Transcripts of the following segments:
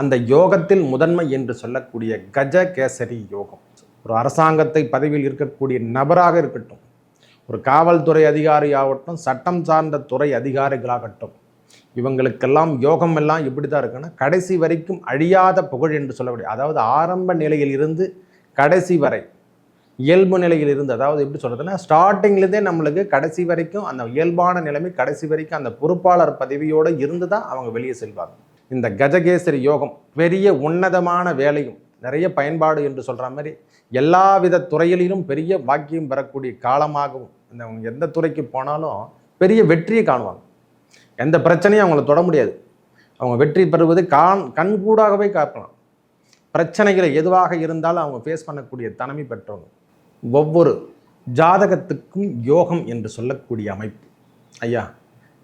அந்த யோகத்தில் முதன்மை என்று சொல்லக்கூடிய கஜ கேசரி யோகம். ஒரு அரசாங்கத்தை பதவியில் இருக்கக்கூடிய நபராக இருக்கட்டும் ஒரு காவல்துறை அதிகாரியாகட்டும் சட்டம் சார்ந்த துறை அதிகாரிகளாகட்டும் இவங்களுக்கெல்லாம் யோகம் எல்லாம் எப்படி தான் இருக்குன்னா கடைசி வரைக்கும் அழியாத புகழ் என்று சொல்லக்கூடிய அதாவது ஆரம்ப நிலையில் இருந்து கடைசி வரை இயல்பு நிலையில் இருந்து அதாவது எப்படி சொல்கிறதுன்னா ஸ்டார்டிங்லேருந்தே நம்மளுக்கு கடைசி வரைக்கும் அந்த இயல்பான நிலைமை கடைசி வரைக்கும் அந்த பொறுப்பாளர் பதவியோடு இருந்து தான் அவங்க வெளியே செல்வாங்க. இந்த கஜகேசரி யோகம் பெரிய உன்னதமான வேலையும் நிறைய பயன்பாடு என்று சொல்கிற மாதிரி எல்லா வித துறையிலும் பெரிய வாக்கியம் பெறக்கூடிய காலமாகவும் இந்த அவங்க எந்த துறைக்கு போனாலும் பெரிய வெற்றியை காணுவாங்க. எந்த பிரச்சனையும் அவங்கள தொட முடியாது. அவங்க வெற்றி பெறுவது கான் கண்கூடாகவே காக்கலாம். பிரச்சனைகளை எதுவாக இருந்தாலும் அவங்க ஃபேஸ் பண்ணக்கூடிய தனிமை பெற்றவங்க. ஒவ்வொரு ஜாதகத்துக்கும் யோகம் என்று சொல்லக்கூடிய அமைப்பு. ஐயா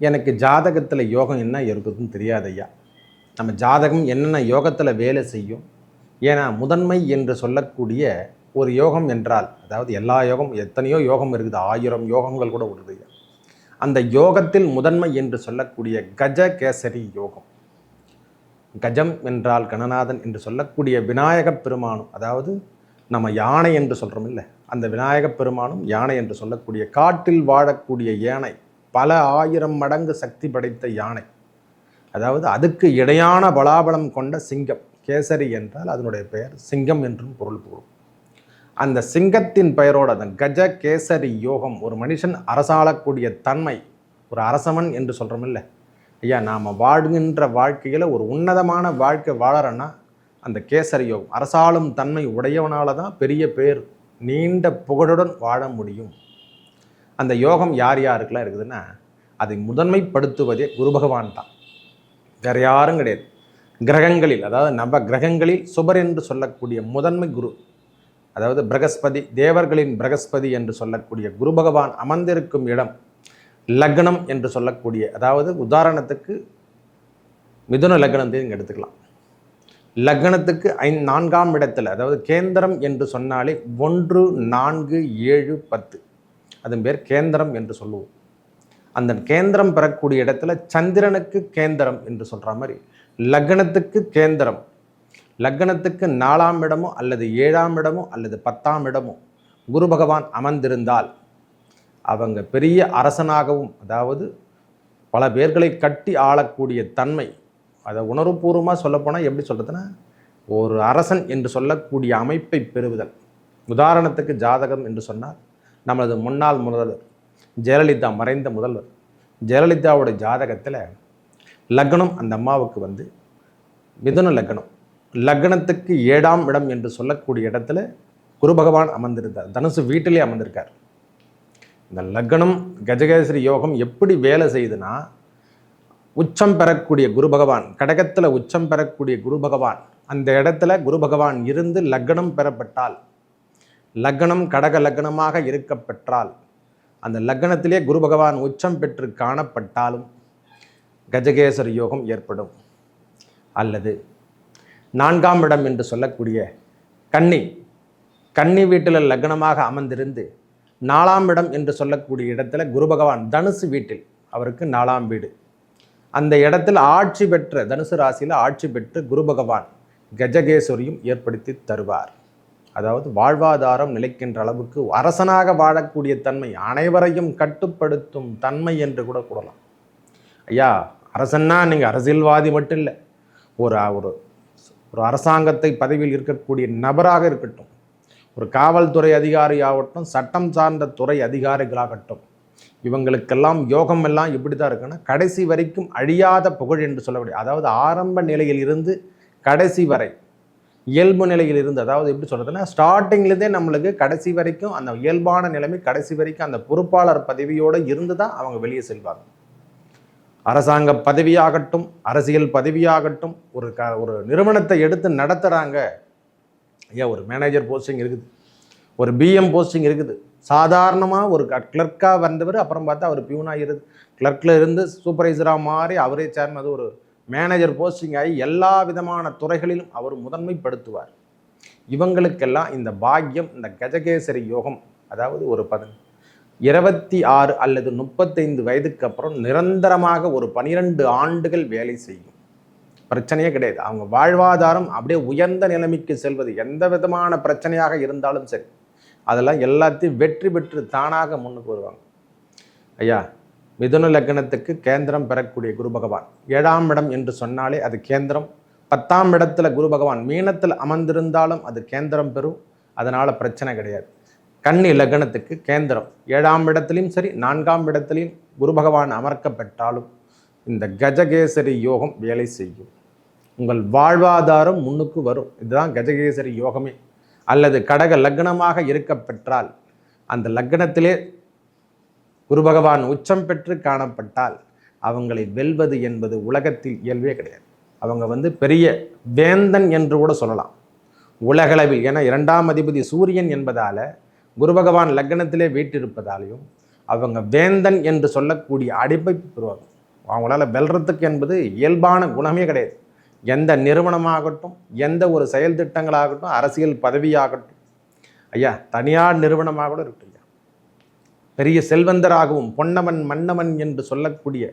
எனக்கு ஜாதகத்தில் யோகம் என்ன இருக்குதுன்னு தெரியாது ஐயா. நம்ம ஜாதகம் என்னென்ன யோகத்தில் வேலை செய்யும்? ஏன்னா முதன்மை என்று சொல்லக்கூடிய ஒரு யோகம் என்றால் அதாவது எல்லா யோகம் எத்தனையோ யோகம் இருக்குது ஆயிரம் யோகங்கள் கூட வருது அந்த யோகத்தில் முதன்மை என்று சொல்லக்கூடிய கஜ கேசரி யோகம். கஜம் என்றால் கணநாதன் என்று சொல்லக்கூடிய விநாயகப் பெருமானும் அதாவது நம்ம யானை என்று சொல்கிறோம் இல்லை அந்த விநாயகப் பெருமானும் யானை என்று சொல்லக்கூடிய காட்டில் வாழக்கூடிய யானை பல ஆயிரம் மடங்கு சக்தி படைத்த யானை. அதாவது அதுக்கு இடையான பலாபலம் கொண்ட சிங்கம் கேசரி என்றால் அதனுடைய பெயர் சிங்கம் என்றும் பொருள் கூறும். அந்த சிங்கத்தின் பெயரோட அந்த கஜ கேசரி யோகம் ஒரு மனுஷன் அரசாளக்கூடிய தன்மை ஒரு அரசவன் என்று சொல்கிறோமில்ல ஐயா நாம் வாழ்கின்ற வாழ்க்கையில் ஒரு உன்னதமான வாழ்க்கை வாழறன்னா அந்த கேசரி யோகம் அரசாளும் தன்மை உடையவனால தான் பெரிய பேர் நீண்ட புகழுடன் வாழ முடியும். அந்த யோகம் யார் யாருக்கெல்லாம் இருக்குதுன்னா அதை முதன்மைப்படுத்துவதே குரு பகவான் தான். வேற யாரும் கிடையாது. கிரகங்களில் அதாவது நவ கிரகங்களில் சுபர் என்று சொல்லக்கூடிய முதன்மை குரு அதாவது பிரகஸ்பதி தேவர்களின் பிரகஸ்பதி என்று சொல்லக்கூடிய குரு பகவான் அமர்ந்திருக்கும் இடம் லக்னம் என்று சொல்லக்கூடிய அதாவது உதாரணத்துக்கு மிதுன லக்னத்தை எடுத்துக்கலாம். லக்னத்துக்கு ஐ நான்காம் இடத்தில் அதாவது கேந்திரம் என்று சொன்னாலே ஒன்று நான்கு ஏழு பத்து. அதன் பேர் கேந்திரம் என்று சொல்லுவோம். அந்த கேந்திரம் பெறக்கூடிய இடத்துல சந்திரனுக்கு கேந்திரம் என்று சொல்கிற மாதிரி லக்னத்துக்கு கேந்திரம் லக்னத்துக்கு நாலாம் இடமோ அல்லது ஏழாம் இடமோ அல்லது பத்தாம் இடமோ குரு பகவான் அமர்ந்திருந்தால் அவங்க பெரிய அரசனாகவும் அதாவது பல பேர்களை கட்டி ஆளக்கூடிய தன்மை அதை உணர்வுபூர்வமாக சொல்லப்போனால் எப்படி சொல்கிறதுன்னா ஒரு அரசன் என்று சொல்லக்கூடிய அமைப்பை பெறுவதல் உதாரணத்துக்கு ஜாதகம் என்று சொன்னால் நமது முன்னாள் முதல்வர் ஜெயலலிதா மறைந்த முதல்வர். ஜெயலலிதாவோட ஜாதகத்தில் லக்னம் அந்த அம்மாவுக்கு வந்து மிதுன லக்னம். லக்னத்துக்கு ஏழாம் இடம் என்று சொல்லக்கூடிய இடத்துல குரு பகவான் அமர்ந்திருந்தார். தனுசு வீட்டிலே அமர்ந்திருக்கார். இந்த லக்னம் கஜகேசரி யோகம் எப்படி வேலை செய்யுதுன்னா உச்சம் பெறக்கூடிய குரு பகவான் கடகத்தில் உச்சம் பெறக்கூடிய குரு பகவான் அந்த இடத்துல குரு பகவான் இருந்து லக்னம் பெறப்பட்டால் லக்னம் கடக லக்னமாக இருக்கப்பெற்றால் அந்த லக்னத்திலே குரு பகவான் உச்சம் பெற்று காணப்பட்டாலும் கஜகேசர் யோகம் ஏற்படும். அல்லது நான்காம் இடம் என்று சொல்லக்கூடிய கன்னி. கன்னி வீட்டில் லக்னமாக அமர்ந்திருந்து நாலாம் இடம் என்று சொல்லக்கூடிய இடத்துல குரு பகவான் தனுசு வீட்டில் அவருக்கு நாலாம் வீடு. அந்த இடத்தில் ஆட்சி பெற்ற தனுசு ராசியில் ஆட்சி பெற்று குரு பகவான் கஜகேஸ்வரியும் ஏற்படுத்தி தருவார். அதாவது வாழ்வாதாரம் நிலைக்கின்ற அளவுக்கு அரசனாக வாழக்கூடிய தன்மை அனைவரையும் கட்டுப்படுத்தும் தன்மை என்று கூட கூறலாம். ஐயா அரசன்னா நீங்கள் அரசியல்வாதி மட்டும் இல்லை ஒரு ஒரு ஒரு அரசாங்கத்தை பதவியில் இருக்கக்கூடிய நபராக இருக்கட்டும் ஒரு காவல்துறை அதிகாரியாகட்டும் சட்டம் சார்ந்த துறை அதிகாரிகளாகட்டும் இவங்களுக்கெல்லாம் யோகம் எல்லாம் எப்படி தான் இருக்குன்னா கடைசி வரைக்கும் அழியாத புகழ் என்று சொல்லக்கூடிய அதாவது ஆரம்ப நிலையில் இருந்து கடைசி வரை இயல்பு நிலையில் இருந்து அதாவது எப்படி சொல்கிறதுனா ஸ்டார்டிங்லேருந்தே நம்மளுக்கு கடைசி வரைக்கும் அந்த இயல்பான நிலைமை கடைசி வரைக்கும் அந்த பொறுப்பாளர் பதவியோடு இருந்து தான் அவங்க வெளியே செல்வாங்க. அரசாங்க பதவியாகட்டும் அரசியல் பதவியாகட்டும் ஒரு க ஒரு நிறுவனத்தை எடுத்து நடத்துகிறாங்க ஐயா ஒரு மேனேஜர் போஸ்டிங் இருக்குது. ஒரு பிஎம் போஸ்டிங் இருக்குது. சாதாரணமாக ஒரு கிளர்க்காக வந்தவர் அப்புறம் பார்த்தா அவர் பியூனாக இருந்து கிளர்க்கில் இருந்து சூப்பர்வைசராக மாறி அவரே சேர்ந்தது அது ஒரு மேனேஜர் போஸ்டிங் ஆகி எல்லா விதமான துறைகளிலும் அவர் முதன்மைப்படுத்துவார். இவங்களுக்கெல்லாம் இந்த பாக்கியம் இந்த கஜகேசரி யோகம் அதாவது ஒரு பதன் இருபத்தி ஆறு அல்லது முப்பத்தைந்து வயதுக்கு அப்புறம் நிரந்தரமாக ஒரு பனிரெண்டு ஆண்டுகள் வேலை செய்யும். பிரச்சனையே கிடையாது. அவங்க வாழ்வாதாரம் அப்படியே உயர்ந்த நிலைமைக்கு செல்வது எந்த விதமான பிரச்சனையாக இருந்தாலும் சரி அதெல்லாம் எல்லாத்தையும் வெற்றி பெற்று தானாக முன்னுக்கு வருவாங்க. ஐயா மிதுன லக்னத்துக்கு கேந்திரம் பெறக்கூடிய குரு பகவான். ஏழாம் இடம் என்று சொன்னாலே அது கேந்திரம். பத்தாம் இடத்துல குரு பகவான் மீனத்தில் அமர்ந்திருந்தாலும் அது கேந்திரம் பெறும். அதனால் பிரச்சனை கிடையாது. கன்னி லக்னத்துக்கு கேந்திரம். ஏழாம் இடத்துலையும் சரி நான்காம் இடத்துலையும் குரு பகவான் அமர்க்கப்பட்டாலும் இந்த கஜகேசரி யோகம் வேலை செய்யும். உங்கள் வாழ்வாதாரம் முன்னுக்கு வரும். இதுதான் கஜகேசரி யோகமே. அல்லது கடக லக்னமாக இருக்க பெற்றால் அந்த லக்னத்திலே குரு பகவான் உச்சம் பெற்று காணப்பட்டால் அவங்களை வெல்வது என்பது உலகத்தில் இயல்பே கிடையாது. அவங்க வந்து பெரிய வேந்தன் என்று கூட சொல்லலாம். உலகளவில் ஏன்னா இரண்டாம் அதிபதி சூரியன் என்பதால் குரு பகவான் லக்னத்திலே வீட்டிருப்பதாலையும் அவங்க வேந்தன் என்று சொல்லக்கூடிய அடிப்பை பெறுவாங்க. அவங்களால வெல்றதுக்கு என்பது இயல்பான குணமே கிடையாது. எந்த நிறுவனமாகட்டும் எந்த ஒரு செயல் திட்டங்களாகட்டும் அரசியல் பதவியாகட்டும் ஐயா தனியார் நிறுவனமாக கூட இருக்கட்டும் பெரிய செல்வந்தராகவும் பொன்னவன் மன்னவன் என்று சொல்லக்கூடிய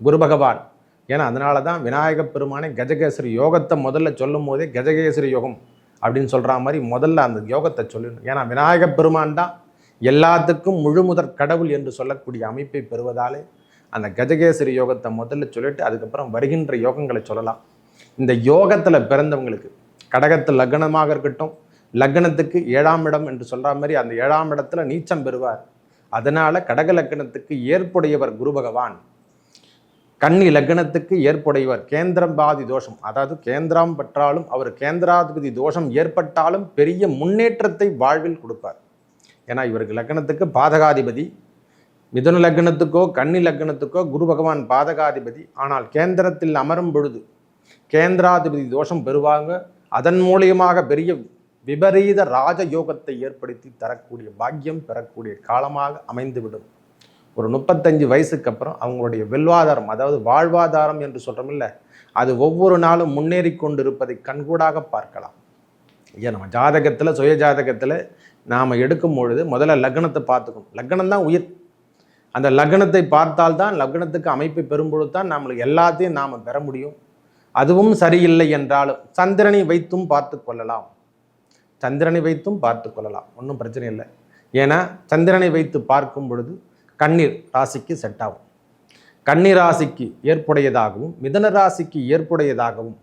குரு பகவான் ஏன்னா அதனால தான் விநாயகப் பெருமானை கஜகேசரி யோகத்தை முதல்ல சொல்லும் போதே கஜகேசரி யோகம் அப்படின்னு சொல்கிற மாதிரி முதல்ல அந்த யோகத்தை சொல்லணும் ஏன்னா விநாயகப் பெருமான் தான் எல்லாத்துக்கும் முழுமுதற் கடவுள் என்று சொல்லக்கூடிய அமைப்பை பெறுவதாலே அந்த கஜகேசரி யோகத்தை முதல்ல சொல்லிட்டு அதுக்கப்புறம் வருகின்ற யோகங்களை சொல்லலாம். இந்த யோகத்தில் பிறந்தவங்களுக்கு கடகத்து லக்னமாக இருக்கட்டும் லக்னத்துக்கு ஏழாம் இடம் என்று சொல்கிற மாதிரி அந்த ஏழாம் இடத்துல நீச்சம் பெறுவார். அதனால் கடக லக்னத்துக்கு ஏற்புடையவர் குரு பகவான். கன்னி லக்னத்துக்கு ஏற்புடையவர் கேந்திரம் பாதி தோஷம். அதாவது கேந்திரம் பெற்றாலும் அவர் கேந்திராதிபதி தோஷம் ஏற்பட்டாலும் பெரிய முன்னேற்றத்தை வாழ்வில் கொடுப்பார். ஏன்னா இவருக்கு லக்னத்துக்கு பாதகாதிபதி. மிதுன லக்னத்துக்கோ கன்னி லக்னத்துக்கோ குரு பகவான் பாதகாதிபதி. ஆனால் கேந்திரத்தில் அமரும் பொழுது கேந்திராதிபதி தோஷம் பெறுவாங்க. அதன் மூலியமாக பெரிய விபரீத ராஜயோகத்தை ஏற்படுத்தி தரக்கூடிய பாக்கியம் பெறக்கூடிய காலமாக அமைந்துவிடும். ஒரு முப்பத்தஞ்சு வயசுக்கு அப்புறம் அவங்களுடைய வெல்வாதாரம் அதாவது வாழ்வாதாரம் என்று சொல்கிறோமில்ல அது ஒவ்வொரு நாளும் முன்னேறி கொண்டு இருப்பதை கண்கூடாக பார்க்கலாம். ஐயா நம்ம ஜாதகத்தில் சுய ஜாதகத்தில் நாம் எடுக்கும் பொழுது முதல்ல லக்னத்தை பார்த்துக்கணும். லக்னம் தான் உயிர். அந்த லக்னத்தை பார்த்தால்தான் லக்னத்துக்கு அமைப்பை பெறும்பொழுது தான் நம்மளுக்கு எல்லாத்தையும் நாம் பெற முடியும். அதுவும் சரியில்லை என்றாலும் சந்திரனை வைத்தும் பார்த்து கொள்ளலாம். சந்திரனை வைத்தும் பார்த்து கொள்ளலாம். ஒன்றும் பிரச்சனை இல்லை. ஏன்னா சந்திரனை வைத்து பார்க்கும் பொழுது கண்ணீர் ராசிக்கு செட் ஆகும். கன்னி ராசிக்கு ஏற்புடையதாகவும் மிதன ராசிக்கு ஏற்புடையதாகவும்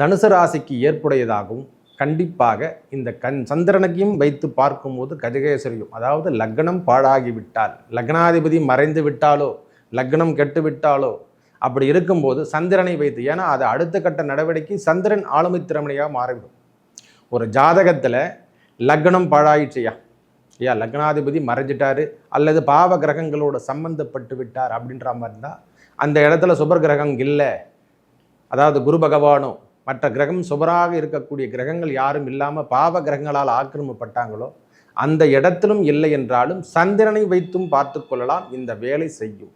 தனுசு ராசிக்கு ஏற்புடையதாகவும் கண்டிப்பாக இந்த கண் சந்திரனையும் வைத்து பார்க்கும்போது கஜகேசரியும் அதாவது லக்னம் பாழாகிவிட்டால் லக்னாதிபதி மறைந்து விட்டாலோ லக்னம் கெட்டுவிட்டாலோ அப்படி இருக்கும்போது சந்திரனை வைத்து ஏன்னா அது அடுத்த கட்ட நடவடிக்கை சந்திரன் ஆளுமை திறமையாக மாறிவிடும். ஒரு ஜாதகத்தில் லக்னம் பாழாயிடுச்சியா? ஐயா லக்னாதிபதி மறைஞ்சிட்டார் அல்லது பாவ கிரகங்களோட சம்பந்தப்பட்டு விட்டார் அப்படின்ற மாதிரி இருந்தால் அந்த இடத்துல சுபர் கிரகம் இல்லை. அதாவது குரு பகவானும் மற்ற கிரகம் சுபராக இருக்கக்கூடிய கிரகங்கள் யாரும் இல்லாமல் பாவ கிரகங்களால் ஆக்கிரமிப்பட்டாங்களோ அந்த இடத்திலும் இல்லை என்றாலும் சந்திரனை வைத்தும் பார்த்து கொள்ளலாம் இந்த வேலை செய்யும்.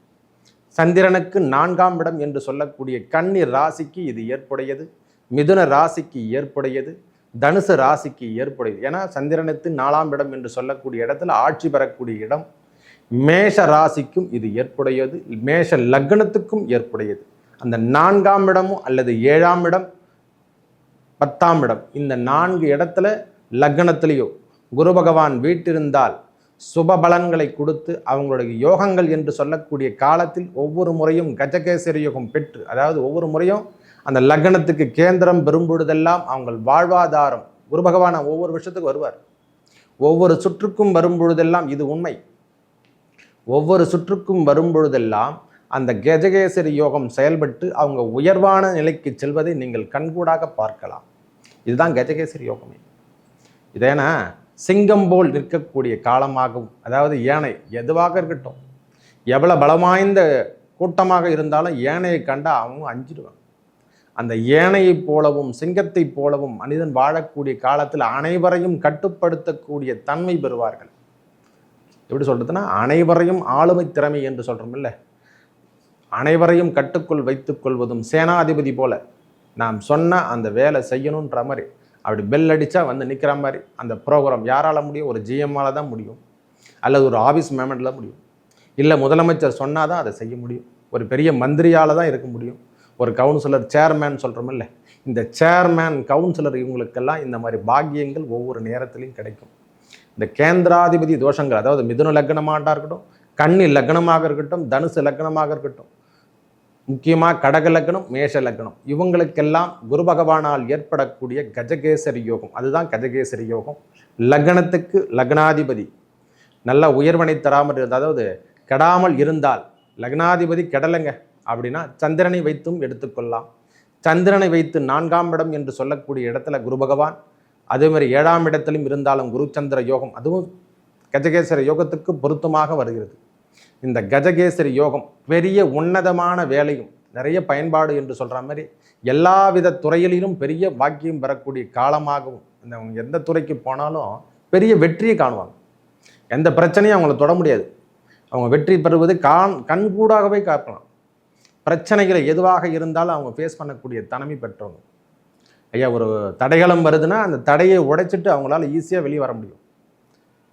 சந்திரனுக்கு நான்காம் இடம் என்று சொல்லக்கூடிய கன்னி ராசிக்கு இது ஏற்புடையது மிதுன ராசிக்கு ஏற்புடையது தனுசு ராசிக்கு ஏற்புடையது. ஏன்னா சந்திரனுக்கு நாலாம் இடம் என்று சொல்லக்கூடிய இடத்துல ஆட்சி பெறக்கூடிய இடம் மேஷ ராசிக்கும் இது ஏற்புடையது. மேஷ லக்னத்துக்கும் ஏற்புடையது. அந்த நான்காம் இடமும் அல்லது ஏழாம் இடம் பத்தாம் இடம் இந்த நான்கு இடத்துல லக்னத்திலேயோ குரு பகவான் வீட்டிருந்தால் சுப பலன்களை கொடுத்து அவங்களுடைய யோகங்கள் என்று சொல்லக்கூடிய காலத்தில் ஒவ்வொரு முறையும் கஜகேசரி யோகம் பெற்று அதாவது ஒவ்வொரு முறையும் அந்த லக்னத்துக்கு கேந்திரம் பெறும்பொழுதெல்லாம் அவங்கள் வாழ்வாதாரம். குரு பகவான் ஒவ்வொரு வருஷத்துக்கும் வருவார். ஒவ்வொரு சுற்றுக்கும் வரும்பொழுதெல்லாம் இது உண்மை. ஒவ்வொரு சுற்றுக்கும் வரும்பொழுதெல்லாம் அந்த கஜகேசரி யோகம் செயல்பட்டு அவங்க உயர்வான நிலைக்கு செல்வதை நீங்கள் கண்கூடாக பார்க்கலாம். இதுதான் கஜகேசரி யோகமே. இதேனா சிங்கம் போல் நிற்கக்கூடிய காலமாகவும் அதாவது யானை எதுவாக இருக்கட்டும் எவ்வளோ பலமாய்ந்த கூட்டமாக இருந்தாலும் ஏனையை கண்டா அவங்க அஞ்சிடுவாங்க அந்த ஏனையைப் போலவும் சிங்கத்தைப் போலவும் மனிதன் வாழக்கூடிய காலத்தில் அனைவரையும் கட்டுப்படுத்தக்கூடிய தன்மை பெறுவார்கள். எப்படி சொல்கிறதுன்னா அனைவரையும் ஆளுமை திறமை என்று சொல்கிறோம் இல்லை அனைவரையும் கட்டுக்குள் வைத்துக் கொள்வதும் சேனாதிபதி போல. நாம் சொன்ன அந்த வேலை செய்யணுன்ற மாதிரி. அப்படி பெல் அடித்தா வந்து நிற்கிற மாதிரி. அந்த ப்ரோக்ராம் யாரால் முடியும்? ஒரு ஜிஎம்மால் தான் முடியும். அல்லது ஒரு ஆஃபீஸ் மேமெண்ட்டில் முடியும். இல்லை முதலமைச்சர் சொன்னால் தான் அதை செய்ய முடியும். ஒரு பெரிய மந்திரியால் தான் இருக்க முடியும். ஒரு கவுன்சிலர் சேர்மேன் சொல்கிறோமில்ல இந்த சேர்மேன் கவுன்சிலர் இவங்களுக்கெல்லாம் இந்த மாதிரி பாக்கியங்கள் ஒவ்வொரு நேரத்திலையும் கிடைக்கும். இந்த கேந்திராதிபதி தோஷங்கள் அதாவது மிதுன லக்னமாட்டா இருக்கட்டும் கண்ணி லக்னமாக இருக்கட்டும் தனுசு லக்னமாக இருக்கட்டும் முக்கியமாக கடக லக்னம் மேஷ லக்னம் இவங்களுக்கெல்லாம் குரு பகவானால் ஏற்படக்கூடிய கஜகேசரி யோகம் அதுதான் கஜகேசரி யோகம். லக்னத்துக்கு லக்னாதிபதி நல்ல உயர்வனை தராமல் இருந்தால் அதாவது கெடாமல் இருந்தால் லக்னாதிபதி கெடலைங்க. அப்படின்னா சந்திரனை வைத்தும் எடுத்துக்கொள்ளலாம். சந்திரனை வைத்து நான்காம் இடம் என்று சொல்லக்கூடிய இடத்துல குரு பகவான் அதே மாதிரி ஏழாம் இடத்திலும் இருந்தாலும் குரு சந்திர யோகம் அதுவும் கஜகேசர யோகத்துக்கு பொருத்தமாக வருகிறது. இந்த கஜகேசரி யோகம் பெரிய உன்னதமான வேலையும் நிறைய பயன்பாடு என்று சொல்கிற மாதிரி எல்லா வித துறையிலும் பெரிய வாக்கியம் பெறக்கூடிய காலமாகவும் இந்த அவங்க எந்த துறைக்கு போனாலும் பெரிய வெற்றியை காணுவாங்க. எந்த பிரச்சனையும் அவங்கள தொட முடியாது. அவங்க வெற்றி பெறுவது கான் கண்கூடாகவே காக்கலாம். பிரச்சனைகளை எதுவாக இருந்தாலும் அவங்க ஃபேஸ் பண்ணக்கூடிய தனிமை பெற்றவங்க. ஐயா ஒரு தடைகளம் வருதுன்னா அந்த தடையை உடைச்சிட்டு அவங்களால ஈஸியாக வெளியே வர முடியும்.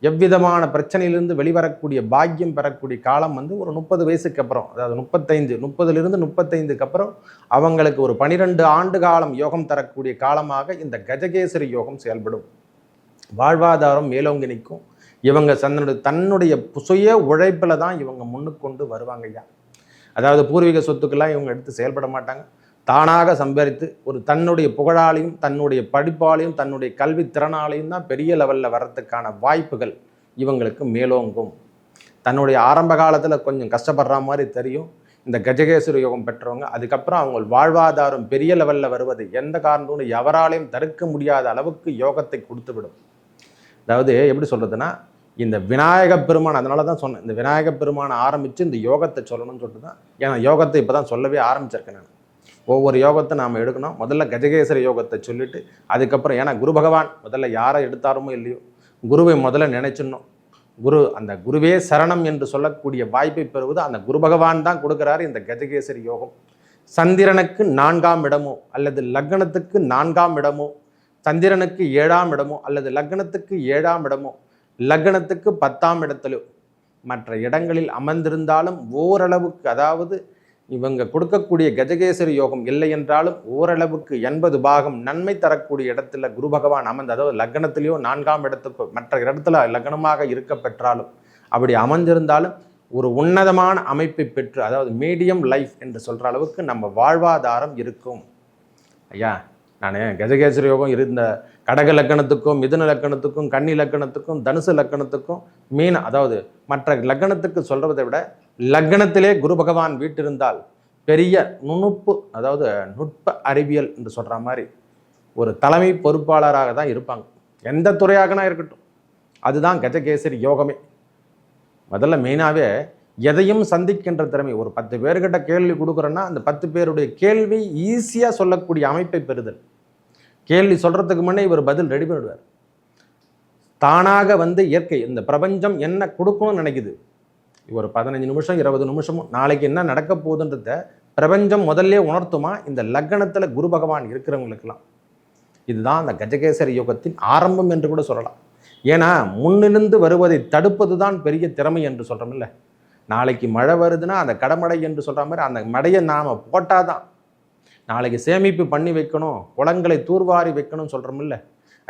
எவ்விதமான பிரச்சனையிலிருந்து வெளிவரக்கூடிய பாக்கியம் பெறக்கூடிய காலம் வந்து ஒரு முப்பது வயசுக்கு அப்புறம் அதாவது முப்பத்தைந்து முப்பதுலேருந்து முப்பத்தைந்துக்கு அப்புறம் அவங்களுக்கு ஒரு பனிரெண்டு ஆண்டு காலம் யோகம் தரக்கூடிய காலமாக இந்த கஜகேசரி யோகம் செயல்படும். வாழ்வாதாரம் மேலோங்கி நிற்கும். இவங்க தன்னுடைய தன்னுடைய சுய உழைப்பில் தான் இவங்க முன்னுக்கு கொண்டு வருவாங்க ஐயா. அதாவது பூர்வீக சொத்துக்கெல்லாம் இவங்க எடுத்து செயல்பட மாட்டாங்க. தானாக சம்பாதித்து ஒரு தன்னுடைய புகழாலையும் தன்னுடைய படிப்பாலையும் தன்னுடைய கல்வி திறனாலையும் தான் பெரிய லெவலில் வர்றதுக்கான வாய்ப்புகள் இவங்களுக்கு மேலோங்கும். தன்னுடைய ஆரம்ப காலத்தில் கொஞ்சம் கஷ்டப்படுற மாதிரி தெரியும். இந்த கஜகேஸ்வர யோகம் பெற்றவங்க அதுக்கப்புறம் அவங்க வாழ்வாதாரம் பெரிய லெவலில் வருவது எந்த காரணத்தோடு எவராலையும் தடுக்க முடியாத அளவுக்கு யோகத்தை கொடுத்துவிடும். அதாவது எப்படி சொல்கிறதுனா இந்த விநாயக பெருமான் அதனால தான் சொன்னேன். இந்த விநாயக பெருமானை ஆரம்பித்து இந்த யோகத்தை சொல்லணும்னு சொல்லிட்டு தான் ஏன்னா யோகத்தை இப்போ தான் சொல்லவே ஆரம்பிச்சிருக்கேன் நான். ஒவ்வொரு யோகத்தை நாம் எடுக்கணும். முதல்ல கஜகேசர யோகத்தை சொல்லிவிட்டு அதுக்கப்புறம் ஏன்னா குரு பகவான் முதல்ல யாரை எடுத்தாருமோ இல்லையோ குருவை முதல்ல நினைச்சிடணும். குரு அந்த குருவே சரணம் என்று சொல்லக்கூடிய வாய்ப்பை பெறுவது அந்த குரு பகவான் தான் கொடுக்குறாரு இந்த கஜகேசரி யோகம். சந்திரனுக்கு நான்காம் இடமோ அல்லது லக்னத்துக்கு நான்காம் இடமோ சந்திரனுக்கு ஏழாம் இடமோ அல்லது லக்னத்துக்கு ஏழாம் இடமோ லக்னத்துக்கு பத்தாம் இடத்திலோ. மற்ற இடங்களில் அமர்ந்திருந்தாலும் ஓரளவுக்கு அதாவது இவங்க கொடுக்கக்கூடிய கஜகேசரி யோகம் இல்லை என்றாலும் ஓரளவுக்கு எண்பது பாகம் நன்மை தரக்கூடிய இடத்துல குரு பகவான் அமர்ந்து அதாவது லக்னத்திலேயோ நான்காம் இடத்துக்கு மற்ற இடத்துல லக்னமாக இருக்க பெற்றாலும் அப்படி அமர்ந்திருந்தாலும் ஒரு உன்னதமான அமைப்பை பெற்று அதாவது மீடியம் லைஃப் என்று சொல்கிற அளவுக்கு நம்ம வாழ்வாதாரம் இருக்கும். ஐயா நான் கஜகேசரி யோகம் இருந்த கடக லக்கணத்துக்கும் மிதுன லக்கணத்துக்கும் கன்னி லக்கணத்துக்கும் தனுசு லக்கணத்துக்கும் மீன் அதாவது மற்ற லக்கணத்துக்கு சொல்கிறதை விட லக்கணத்திலே குரு பகவான் வீட்டிருந்தால் பெரிய நுணுப்பு அதாவது நுட்ப அறிவியல் என்று சொல்கிற மாதிரி ஒரு தலைமை பொறுப்பாளராக தான் இருப்பாங்க. எந்த துறையாகனா இருக்கட்டும். அதுதான் கஜகேசரி யோகமே. முதல்ல மெயினாகவே எதையும் சந்திக்கின்ற திறமை. ஒரு பத்து பேர்கிட்ட கேள்வி கொடுக்குறோன்னா அந்த பத்து பேருடைய கேள்வி ஈஸியாக சொல்லக்கூடிய அமைப்பை பெறுதல். கேள்வி சொல்கிறதுக்கு முன்னே இவர் பதில் ரெடி பண்ணிடுவார். தானாக வந்து இயற்கை இந்த பிரபஞ்சம் என்ன கொடுக்கணும்னு நினைக்குது. ஒரு பதினஞ்சு நிமிஷம் இருபது நிமிஷமும் நாளைக்கு என்ன நடக்க போகுதுன்றத பிரபஞ்சம் முதல்ல உணர்த்துமா? இந்த லக்னத்தில் குரு பகவான் இருக்கிறவங்களுக்கெல்லாம். இதுதான் அந்த கஜகேசரி யோகத்தின் ஆரம்பம் என்று கூட சொல்லலாம். ஏன்னா முன்னிருந்து வருவதை தடுப்பது தான் பெரிய திறமை என்று சொல்கிறோம்ல நாளைக்கு மழை வருதுன்னா அந்த கடமடை என்று சொல்கிற மாதிரி அந்த மடையை நாம் போட்டால் தான் நாளைக்கு சேமிப்பு பண்ணி வைக்கணும் குளங்களை தூர்வாரி வைக்கணும்னு சொல்கிறோமில்ல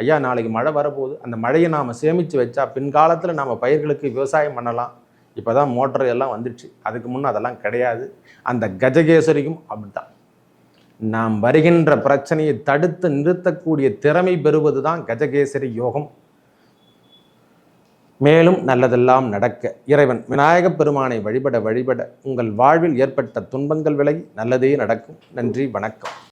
ஐயா நாளைக்கு மழை வரப்போகுது. அந்த மழையை நாம் சேமித்து வச்சா பின்காலத்தில் நாம் பயிர்களுக்கு விவசாயம் பண்ணலாம். இப்போ தான் மோட்டர் எல்லாம் வந்துடுச்சு அதுக்கு முன்னே அதெல்லாம் கிடையாது. அந்த கஜகேசரியும் அப்படித்தான். நாம் வருகின்ற பிரச்சனையை தடுத்து நிறுத்தக்கூடிய திறமை பெறுவது தான் கஜகேசரி யோகம். மேலும் நல்லதெல்லாம் நடக்க. இறைவன் விநாயகப் பெருமானை வழிபட வழிபட உங்கள் வாழ்வில் ஏற்பட்ட துன்பங்கள் விலகி நல்லதே நடக்கும். நன்றி வணக்கம்.